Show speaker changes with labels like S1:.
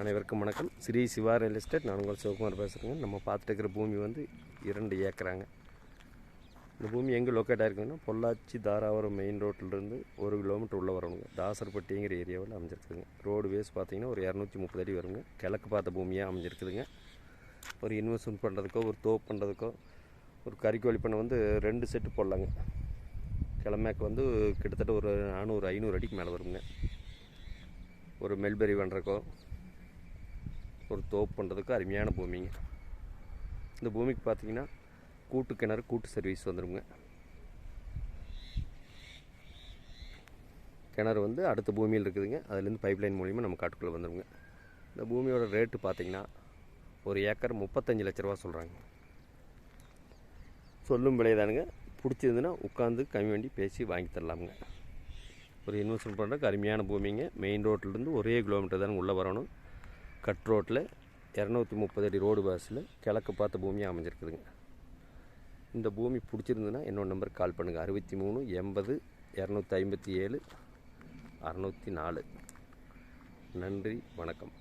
S1: அனைவருக்கும் வணக்கம். Sri Siva real estate. நான் உங்கள் சிவகுமார் பேசுகிறேங்க நம்ம பார்த்துட்டு இருக்கிற பூமி வந்து இரண்டு ஏக்கராங்க. இந்த பூமி எங்கே லொக்கேட் ஆகிருக்குன்னா பொள்ளாச்சி தாராபுரம் மெயின் ரோட்டிலிருந்து ஒரு கிலோமீட்டர் உள்ளே வரணுங்க தாசர்பட்டிங்கிற ஏரியாவில் அமைஞ்சிருக்குதுங்க. ரோடு வேஸ் பார்த்தீங்கன்னா ஒரு இரநூத்தி முப்பது அடி வருங்க. கிழக்கு பார்த்த பூமியாக அமைஞ்சிருக்குதுங்க. ஒரு இன்வெஸ்ட்மெண்ட் பண்ணுறதுக்கோ ஒரு தோப்பு பண்ணுறதுக்கோ ஒரு கறிக்கோழி பண்ணை வந்து ரெண்டு செட்டு போடலாங்க. கிழமைக்கு வந்து கிட்டத்தட்ட ஒரு நானூறு ஐநூறு அடிக்கு மேலே வருங்க. ஒரு மெல்பெரி பண்ணுறக்கோ ஒரு தோப்பு பண்ணுறதுக்கு அருமையான பூமிங்க. இந்த பூமிக்கு பார்த்தீங்கன்னா கூட்டு கிணறு கூட்டு சர்வீஸ் வந்துடுங்க கிணறு வந்து அடுத்த பூமியில் இருக்குதுங்க. அதுலேருந்து பைப் லைன் மூலிமா நம்ம காட்டுக்குள்ளே வந்துடுங்க இந்த பூமியோட ரேட்டு பார்த்தீங்கன்னா ஒரு ஏக்கர் முப்பத்தஞ்சு லட்ச ரூபா சொல்கிறாங்க சொல்லும் விலைதானுங்க. பிடிச்சிருந்துன்னா உட்காந்து கம்மி வண்டி பேசி வாங்கி தரலாமுங்க. ஒரு இன்வெஸ்ட்மெண்ட் பண்ணுறதுக்கு அருமையான பூமிங்க. மெயின் ரோட்லேருந்து ஒரே கிலோமீட்டர் தானே உள்ளே வரணும். கட் ரோட்டில் இரநூத்தி முப்பது அடி ரோடு பாஸில் கிழக்கு பார்த்த பூமியாக அமைஞ்சிருக்குதுங்க. இந்த பூமி பிடிச்சிருந்துன்னா என்னோட நம்பருக்கு கால் பண்ணுங்கள் அறுபத்தி மூணு எண்பது இரநூத்தி ஐம்பத்தி ஏழு அறநூற்றி நாலு. நன்றி வணக்கம்.